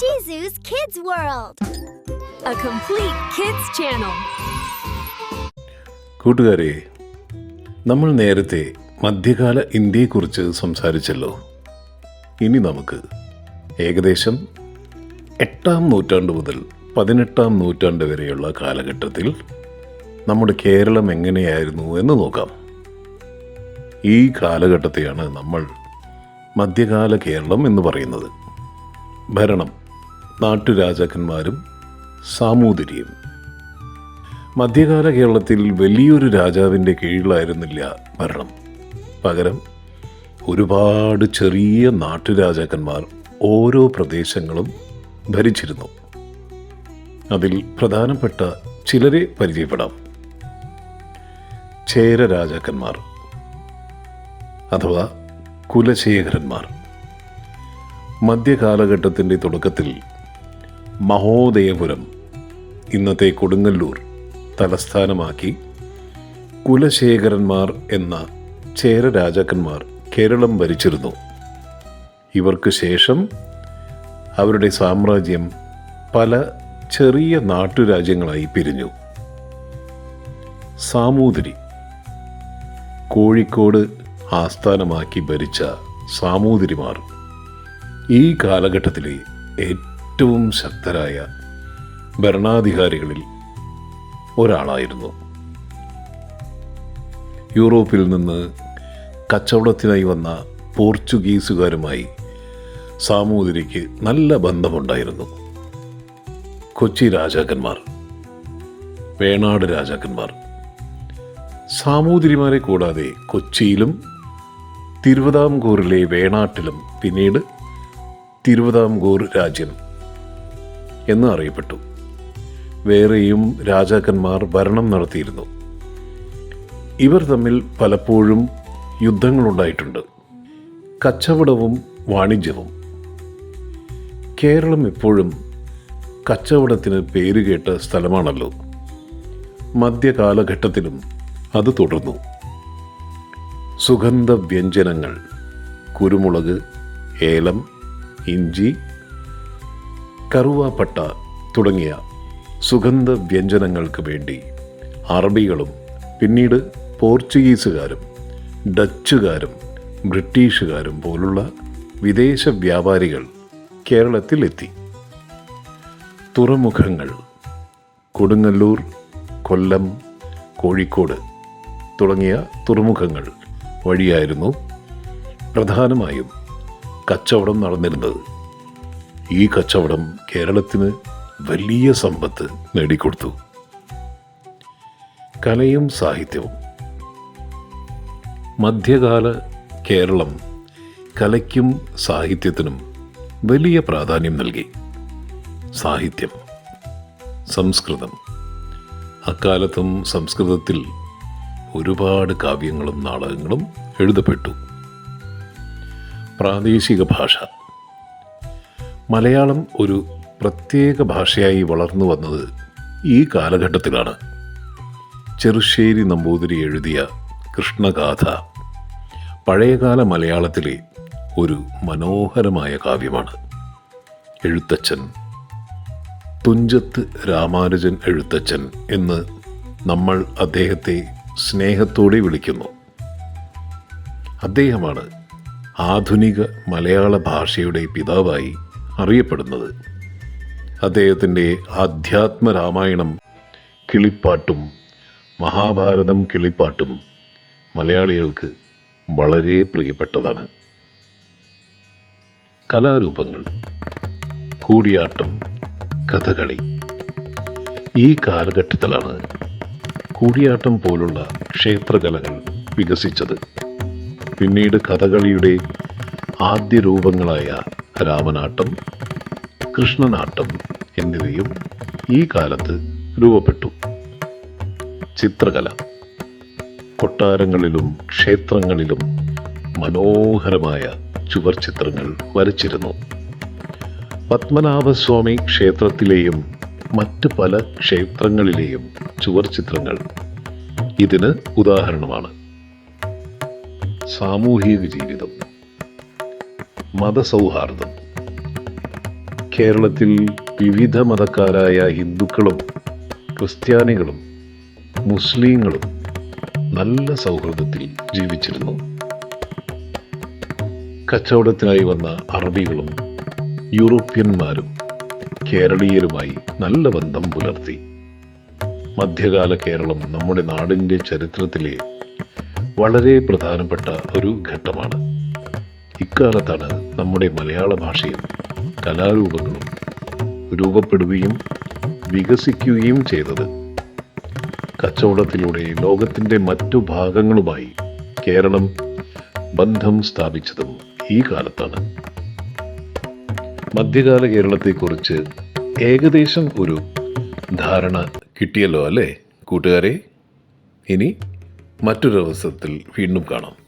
Shizu's Kids World. a complete kids channel. കൂട്ടുകാരെ നമ്മൾ നേരത്തെ മധ്യകാല ഇന്ത്യയെക്കുറിച്ച് സംസാരിച്ചല്ലോ ഇനി നമുക്ക് ഏകദേശം എട്ടാം നൂറ്റാണ്ട് മുതൽ പതിനെട്ടാം നൂറ്റാണ്ട് വരെയുള്ള കാലഘട്ടത്തിൽ നമ്മുടെ കേരളം എങ്ങനെയായിരുന്നു എന്ന് നോക്കാം ഈ കാലഘട്ടത്തെയാണ് നമ്മൾ മധ്യകാല കേരളം എന്ന് പറയുന്നത് ഭരണം നാട്ടുരാജാക്കന്മാരും സാമൂതിരിയും. മധ്യകാല കേരളത്തിൽ വലിയൊരു രാജാവിന്റെ കീഴിലായിരുന്നില്ല ഭരണം. പകരം ഒരുപാട് ചെറിയ നാട്ടുരാജാക്കന്മാർ ഓരോ പ്രദേശങ്ങളും ഭരിച്ചിരുന്നു. അതിൽ പ്രധാനപ്പെട്ട ചിലരെ പരിചയപ്പെടാം. ചേര രാജാക്കന്മാർ അഥവാ കുലശേഖരന്മാർ. മധ്യകാലഘട്ടത്തിന്റെ തുടക്കത്തിൽ മഹോദയപുരം ഇന്നത്തെ കൊടുങ്ങല്ലൂർ തലസ്ഥാനമാക്കി കുലശേഖരന്മാർ എന്ന ചേര രാജാക്കന്മാർ കേരളം ഭരിച്ചിരുന്നു. ഇവർക്ക് ശേഷം അവരുടെ സാമ്രാജ്യം പല ചെറിയ നാട്ടുരാജ്യങ്ങളായി പിരിഞ്ഞു. സാമൂതിരി കോഴിക്കോട് ആസ്ഥാനമാക്കി ഭരിച്ച സാമൂതിരിമാർ ഈ കാലഘട്ടത്തിലെ ഏറ്റവും ശക്തരായ ഭരണാധികാരികളിൽ ഒരാളായിരുന്നു. യൂറോപ്പിൽ നിന്ന് കച്ചവടത്തിനായി വന്ന പോർച്ചുഗീസുകാരുമായി സാമൂതിരിക്ക് നല്ല ബന്ധമുണ്ടായിരുന്നു. കൊച്ചി രാജാക്കന്മാർ വേണാട് രാജാക്കന്മാർ. സാമൂതിരിമാരെ കൂടാതെ കൊച്ചിയിലും തിരുവിതാംകൂറിലെ വേണാട്ടിലും പിന്നീട് തിരുവിതാംകൂർ രാജ്യം എന്ന് അറിയപ്പെട്ടു. വേറെയും രാജാക്കന്മാർ ഭരണം നടത്തിയിരുന്നു. ഇവർ തമ്മിൽ പലപ്പോഴും യുദ്ധങ്ങളുണ്ടായിട്ടുണ്ട്. കച്ചവടവും വാണിജ്യവും. കേരളം എപ്പോഴും കച്ചവടത്തിന് പേരുകേട്ട സ്ഥലമാണല്ലോ. മധ്യകാലഘട്ടത്തിലും അത് തുടർന്നു. സുഗന്ധ വ്യഞ്ജനങ്ങൾ കുരുമുളക് ഏലം ഇഞ്ചി കറുവാപ്പട്ട തുടങ്ങിയ സുഗന്ധ വ്യഞ്ജനങ്ങൾക്ക് വേണ്ടി അറബികളും പിന്നീട് പോർച്ചുഗീസുകാരും ഡച്ചുകാരും ബ്രിട്ടീഷുകാരും പോലുള്ള വിദേശ വ്യാപാരികൾ കേരളത്തിലെത്തി. തുറമുഖങ്ങൾ കൊടുങ്ങല്ലൂർ കൊല്ലം കോഴിക്കോട് തുടങ്ങിയ തുറമുഖങ്ങൾ വഴിയായിരുന്നു പ്രധാനമായും കച്ചവടം നടന്നിരുന്നത്. ഈ കച്ചവടം കേരളത്തിന് വലിയ സമ്പത്ത് നേടിക്കൊടുത്തു. കലയും സാഹിത്യവും. മധ്യകാല കേരളം കലയ്ക്കും സാഹിത്യത്തിനും വലിയ പ്രാധാന്യം നൽകി. സാഹിത്യം സംസ്കൃതം. അക്കാലത്തും സംസ്കൃതത്തിൽ ഒരുപാട് കാവ്യങ്ങളും നാടകങ്ങളും എഴുതപ്പെട്ടു. പ്രാദേശിക ഭാഷ. മലയാളം ഒരു പ്രത്യേക ഭാഷയായി വളർന്നു വന്നത് ഈ കാലഘട്ടത്തിലാണ്. ചെറുശ്ശേരി നമ്പൂതിരി എഴുതിയ കൃഷ്ണഗാഥ പഴയകാല മലയാളത്തിലെ ഒരു മനോഹരമായ കാവ്യമാണ്. എഴുത്തച്ഛൻ തുഞ്ചത്ത് രാമാനുജൻ എഴുത്തച്ഛൻ എന്ന് നമ്മൾ അദ്ദേഹത്തെ സ്നേഹത്തോടെ വിളിക്കുന്നു. അദ്ദേഹമാണ് ആധുനിക മലയാള ഭാഷയുടെ പിതാവായി അറിയപ്പെടുന്നത്. അദ്ദേഹത്തിന്റെ ആധ്യാത്മ രാമായണം കിളിപ്പാട്ടും മഹാഭാരതം കിളിപ്പാട്ടും മലയാളികൾക്ക് വളരെ പ്രിയപ്പെട്ടതാണ്. കലാരൂപങ്ങൾ കൂടിയാട്ടം കഥകളി. ഈ കാലഘട്ടത്തിലാണ് കൂടിയാട്ടം പോലുള്ള ക്ഷേത്രകലകൾ വികസിച്ചത്. പിന്നീട് കഥകളിയുടെ ആദ്യ രൂപങ്ങളായ രാമനാട്ടം കൃഷ്ണനാട്ടം എന്നിവയും ഈ കാലത്ത് രൂപപ്പെട്ടു. ചിത്രകല. കൊട്ടാരങ്ങളിലും ക്ഷേത്രങ്ങളിലും മനോഹരമായ ചുവർ ചിത്രങ്ങൾ വരച്ചിരുന്നു. പത്മനാഭസ്വാമി ക്ഷേത്രത്തിലെയും മറ്റ് പല ക്ഷേത്രങ്ങളിലെയും ചുവർ ചിത്രങ്ങൾ ഇതിന് ഉദാഹരണമാണ്. സാമൂഹിക ജീവിതം. മതസൗഹാർദ്ദം. കേരളത്തിൽ വിവിധ മതക്കാരായ ഹിന്ദുക്കളും ക്രിസ്ത്യാനികളും മുസ്ലിങ്ങളും നല്ല സൗഹൃദത്തിൽ ജീവിച്ചിരുന്നു. കച്ചവടത്തിനായി വന്ന അറബികളും യൂറോപ്യന്മാരും കേരളീയരുമായി നല്ല ബന്ധം പുലർത്തി. മധ്യകാല കേരളം നമ്മുടെ നാടിന്റെ ചരിത്രത്തിലെ വളരെ പ്രധാനപ്പെട്ട ഒരു ഘട്ടമാണ്. ഇക്കാലത്താണ് നമ്മുടെ മലയാള ഭാഷയും കലാരൂപങ്ങളും രൂപപ്പെടുകയും വികസിക്കുകയും ചെയ്തത്. കച്ചവടത്തിലൂടെ ലോകത്തിന്റെ മറ്റു ഭാഗങ്ങളുമായി കേരളം ബന്ധം സ്ഥാപിച്ചതും ഈ കാലത്താണ്. മധ്യകാല കേരളത്തെക്കുറിച്ച് ഏകദേശം ഒരു ധാരണ കിട്ടിയല്ലോ അല്ലേ കൂട്ടുകാരെ? ഇനി മറ്റൊരവസരത്തിൽ വീണ്ടും കാണാം.